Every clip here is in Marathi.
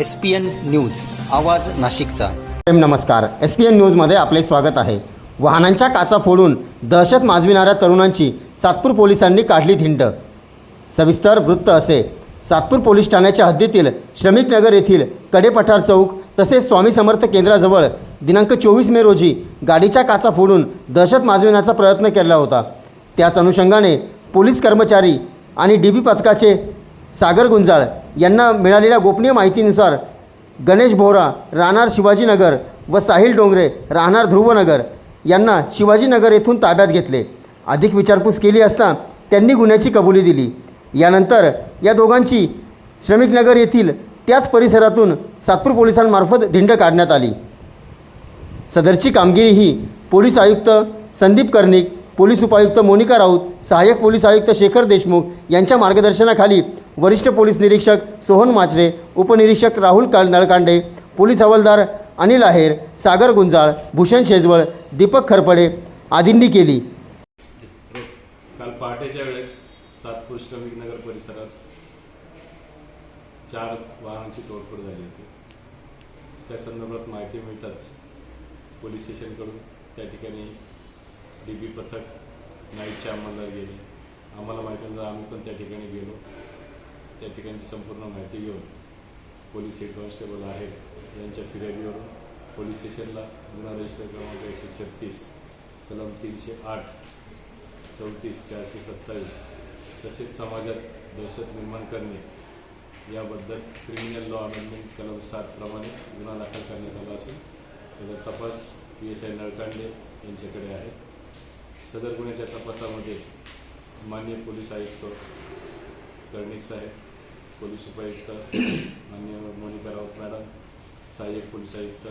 एस पी एन न्यूज आवाज नाशिकचा. नमस्कार. एस पी एन न्यूजमध्ये आपले स्वागत आहे. वाहनांच्या काचा फोडून दहशत माजविणाऱ्या तरुणांची सातपूर पोलिसांनी काढली धिंड. सविस्तर वृत्त असे. सातपूर पोलीस ठाण्याच्या हद्दीतील श्रमिक नगर येथील कडेपठार चौक तसेच स्वामी समर्थ केंद्राजवळ दिनांक चोवीस मे रोजी गाडीच्या काचा फोडून दहशत माजविण्याचा प्रयत्न केला होता. त्याच अनुषंगाने पोलीस कर्मचारी आणि डी बी पथकाचे सागर गुंजाळ यांना मिळालेल्या गोपनीय माहितीनुसार गणेश बोहरा राहणार शिवाजीनगर व साहिल डोंगरे राहणार ध्रुवनगर यांना शिवाजीनगर येथून ताब्यात घेतले. अधिक विचारपूस केली असता त्यांनी गुन्ह्याची कबुली दिली. यानंतर या दोघांची श्रमिकनगर येथील त्याच परिसरातून सातपूर पोलिसांमार्फत धिंड काढण्यात आली. सदरची कामगिरी ही पोलीस आयुक्त संदीप कर्णिक पोलीस उपायुक्त मोनिका राऊत सहाय्यक पोलीस आयुक्त शेखर देशमुख यांच्या मार्गदर्शनाखाली वरिष्ठ पोलीस निरीक्षक सोहन माचरे उपनिरीक्षक राहुल काल नळकांडे पोलीस हवालदार अनिल आहेर सागर गुंजाळ भूषण शेजवळ दीपक खरपडे आदींनी केली. काल पहाटेच्या वेळेस सातपूर श्रमिक नगर परिसरात चार वाहनांची तोडफोड झाली होती. त्या संदर्भात माहिती मिळताच पोलीस स्टेशनकडून त्या ठिकाणी डी बी पथक नाईटच्या अंमलदार गेले. आम्हाला माहिती आम्ही पण त्या ठिकाणी गेलो. त्या ठिकाणची संपूर्ण माहिती घेऊन पोलीस हेड कॉन्स्टेबल आहे यांच्या फिर्यादीवरून पोलीस स्टेशनला गुन्हा रजिस्टर क्रमांक एकशे छत्तीस कलम तीनशे आठ चौतीस चारशे सत्तावीस तसेच समाजात दहशत निर्माण करणे याबद्दल क्रिमिनल लॉ अमेंडमेंट कलम सात प्रमाणे गुन्हा दाखल करण्यात आला असून त्याचा तपास पी एस आय नळकांडे यांच्याकडे आहे. सदर गुन्ह्याच्या तपासामध्ये माननीय पोलीस आयुक्त कर्णिक साहेब पोलीस उपायुक्त माननीय मोनिका राऊत मॅडम सहाय्यक पोलीस आयुक्त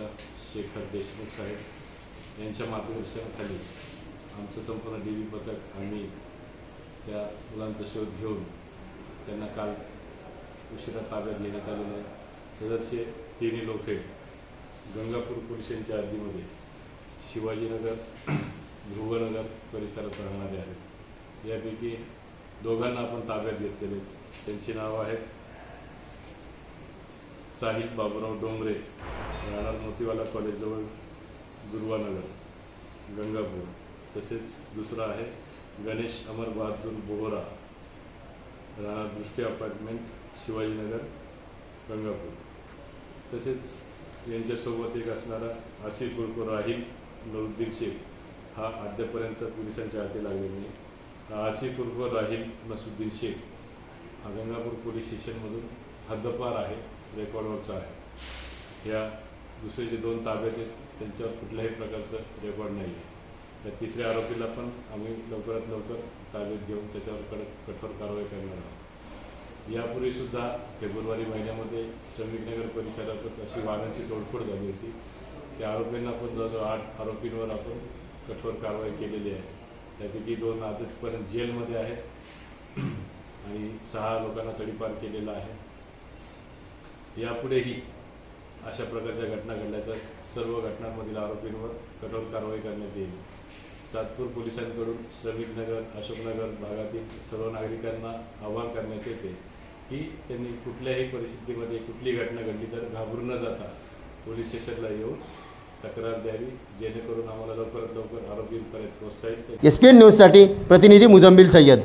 शेखर देशमुख साहेब यांच्या मार्गदर्शनाखाली आमचं संपूर्ण डी व्ही पथक आणि त्या मुलांचा शोध घेऊन त्यांना काल उशिरा ताब्यात घेण्यात आलेलं आहे. सदस्य तिन्ही लोक गंगापूर पोलीस यांच्या हद्दीमध्ये शिवाजीनगर ध्रुवनगर परिसरात राहणारे आहेत. यापैकी दोघांना आपण ताब्यात घेतलेले त्यांची नावं आहेत. साहिल बाबुराव डोंगरे राहणार मोतीवाला कॉलेजजवळ दुर्वानगर गंगापूर. तसेच दुसरा आहे गणेश अमर बहादूर बोहरा राहणार दृष्टी अपार्टमेंट शिवाजीनगर गंगापूर. तसेच यांच्यासोबत एक असणारा आसिफ उर्फ राहील नरुद्दीन शेख. हा अद्यापर्यंत पोलिसांच्या हाती लागलेला नाही. आसिफ उर्फ राहील नसुद्दीन शेख. हा गंगापूर पोलीस स्टेशनमधून हद्दपार आहे रेकॉर्डवरचा आहे. या दुसरे जे दोन ताब्यात आहेत त्यांच्यावर कुठल्याही प्रकारचं रेकॉर्ड नाही आहे. या तिसऱ्या आरोपीला पण आम्ही लवकरात लवकर ताब्यात घेऊन त्याच्यावर कडक कठोर कारवाई करणार आहोत. यापूर्वी सुद्धा फेब्रुवारी महिन्यामध्ये श्रमिकनगर परिसरात अशी वाहनांची तोडफोड झाली होती. त्या आरोपींना पण जवळजवळ आठ आरोपींवर आपण कठोर कारवाई केलेली आहे. त्यापैकी दोन आजपर्यंत जेलमध्ये आहेत. आणि सहा लोकांना तडीपार केलेला आहे. यापुढेही अशा प्रकारच्या घटना घडल्या तर सर्व घटनांमधील आरोपींवर कठोर कारवाई करण्यात येईल. सातपूर पोलिसांकडून श्रमिकनगर अशोकनगर भागातील सर्व नागरिकांना आवाहन करण्यात येते की त्यांनी कुठल्याही परिस्थितीमध्ये कुठली घटना घडली तर घाबरून न जाता पोलीस स्टेशनला येऊन तक्रार द्यावी जेणेकरून आम्हाला लवकरात लवकर आरोपींपर्यंत पोहोचता येईल एस पी एन न्यूजसाठी प्रतिनिधी मुजम्बिल सय्यद.